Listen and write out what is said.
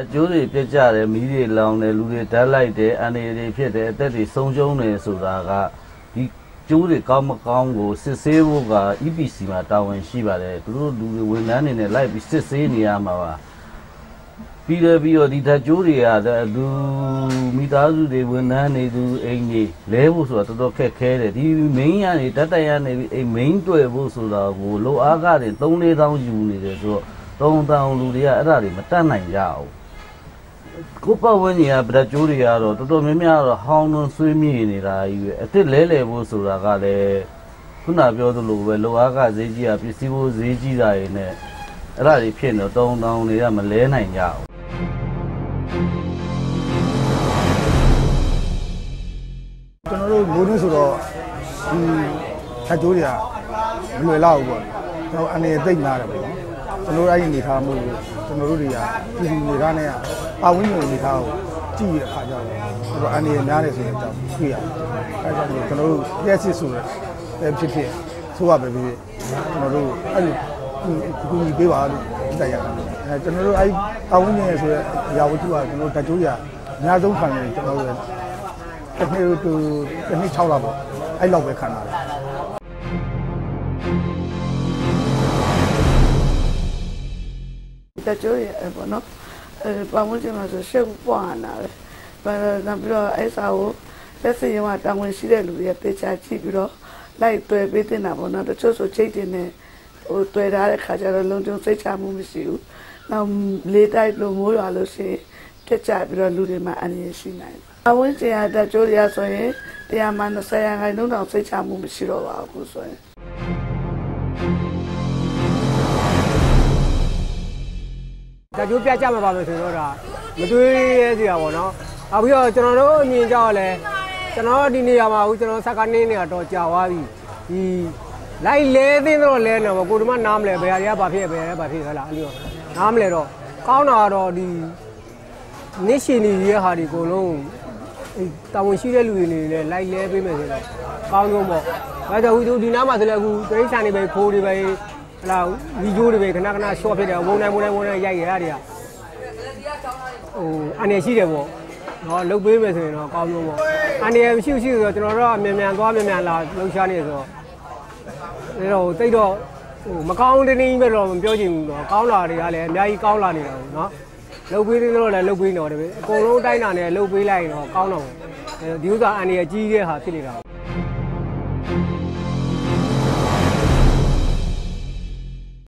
အကျိုးတွေပြတ်ကြတယ်မီးတွေလောင်တယ်လူတွေဓာတ်လိုက်တယ်အန္တရာယ်တွေဖြစ်တယ်အသက်တွေဆုံးရှုံးတယ်ဆိုတာကဒီကျိုးတွေကောင်းမကောင်းကိုစစ်ဆေးဖို့က EPC မှာတာဝန်ရှိပါတယ်သူတို့လူတွေဝန်ထမ်းတွေနဲ့လိုက်ပြီးစစ်ဆေးနေရမှာပါ ပြီးတော့ပြီးတော့ဒီဓာတ်ကျိုးတွေကသူမိသားစုတွေဝန်ထမ်းတွေသူအိမ်တွေလဲဖို့ဆိုတာတော်တော်ခက်ခဲတယ်ဒီ main ကနေတတ်တရနေပြီးအိမ် main တွေ့ဖို့ဆိုတာကိုလိုအားကတွေ3-4တောင်းယူနေတယ်ဆိုတော့3တောင်းလူတွေကအဲ့ဒါတွေမတတ်နိုင်ကြဘူးကိုပတ်ဝန်းကျင်ကဗဒကျိုးတွေကတော့တော်တော်များများတော့ဟောင်းနှွန်းဆွေးမြေ့နေတာကြီးပဲအစ်စ်လဲလဲဖို့ဆိုတာကလည်းခုနပြောသလိုပဲလောအားကဈေးကြီးကပစ္စည်းဖို့ဈေးကြီးတာတွေနဲ့အဲ့ဒါတွေဖြစ်နေတော့တောင်းတောင်းတွေကမလဲနိုင်ကြဘူး ကျွန်တော်တို့မိုးတွင်းဆိုတော့ဒီထက်ကျိုးတွေကမလွယ်လောက်ဘူးပေါ့ကျွန်တော်အနေနဲ့သိမ့်လာတယ်ပေါ့နော်ကျွန်တော်တို့အဲ့ဒီအနေထားမှုကျွန်တော်တို့တွေကပြည်သူနေသားနဲ့ပါဝင်းကျင်အနေထားကိုကြည့်ရတဲ့အခါကျတော့ကျွန်တော်အနေနဲ့များတယ်ဆိုရင်တော့တွေ့ရတယ်အဲဒါကြောင့်ကျွန်တော်တို့ပြည့်စစ်ဆိုတဲ့ဖြစ်ဖြစ်ဆိုရပဲဖြစ်ဖြစ်ကျွန်တော်တို့အဲ့ဒီကူညီပေးပါလို့တိုက်ရတယ် အဲကျွန်တော်တို့အဲ့ပါဝင်းကျင်ဆိုတဲ့အရာဝတ္ထုကကျွန်တော်တို့တက်ကျိုးရအများဆုံးခံနေကျွန်တော်တို့တစ်နှစ်တူတစ်နှစ်6လပေါ့အဲ့လောက်ပဲခံရတယ်တကြိုးရပေါ့နော်အဲပတ်ဝန်းကျင်မှာဆိုရှက်ပွားလာတယ်ဘာလဲပြီးတော့အဲ့စာကိုလက်စရင်ကတောင်းဝင်ရှိတဲ့လူတွေကတေချာကြည့်ပြီးတော့လိုက်တွေ့ပေးတင်တာပေါ့နော်တချို့ဆိုချိတ်တင်နေဟိုတွေ့ထားတဲ့ခါကျတော့လုံခြုံစိတ်ချမှုမရှိဘူး နောက်လေတိုက်လို့မိုးရွာလို့ရှိရင်တက်ကြပြီးတော့လူတွေမှာအနေရရှိနိုင်တယ်အဝင်းကျင်ရတကြိုးရဆိုရင်တရားမှ20ရာခိုင်နှုန်းတောင်စိတ်ချမှုမရှိတော့ပါဘူးဆိုရင်တကြိုးပြတ်ကြမှာပါမယ်ဆိုတော့ဒါမတွေးရဲစရာပေါ့နော်။အခုတော့ကျွန်တော်တို့အမြင်ကြောက်လဲကျွန်တော်ဒီနေရာမှာအခုကျွန်တော်စက္ကနင်းနေတာတော့ကြာသွားပြီ။ဒီလိုက်လဲသိတော့လဲတော့ကိုဒီမှာနားမလဲဘယ်ဟာတွေကဘာဖြစ်ဘယ်ဟာတွေကဘာဖြစ်ဟဲ့လားအဲ့လို နားမလဲတော့ကောင်းတာကတော့ဒီနစ်ရှင်ကြီးရဲ့ဟာဒီအကုန်လုံးအဲတာဝန်ရှိတဲ့လူတွေနေနဲ့လိုက်လဲပေးမယ်ဆိုတော့ကောင်းဆုံးပေါ့။ဒါကြောင့်အခုဒီနားမှာဆိုလဲအခုပြိဿာနေပဲဖိုးတွေပဲဟလာဗီဒီယိုတွေပဲခဏခဏ short ဖြစ်တယ်ဝုန်းတိုင်းဝုန်းတိုင်းဝုန်းတိုင်းရိုက်ရတာတွေကဟိုအနေရှိတယ်ပေါ့နော်လုတ်ပေးမယ်ဆိုရင်တော့ကောင်းဆုံးပေါ့အနေမရှိရှိဆိုတော့ကျွန်တော်တို့ကမြန်မြန်သွားမြန်မြန်လာလှုပ်ရှားနေဆိုတော့ဒါတော့တိတ်တော့ ဟိုမကောင်းတဲ့နည်းပဲတော့မပြောချင်ဘူးတော့ကောင်းလာတွေကလည်းအများကြီးကောင်းလာနေတာပေါ့နော်လုတ်ပေးသေးတော့လည်းလုတ်ပေးနေတော့တယ်အကုန်လုံးအတိုင်းတာနဲ့လုတ်ပေးလိုက်ရင်တော့ကောင်းတော့ဒီဥစ္စာအနေကြီးတဲ့ဟာဖြစ်နေတာ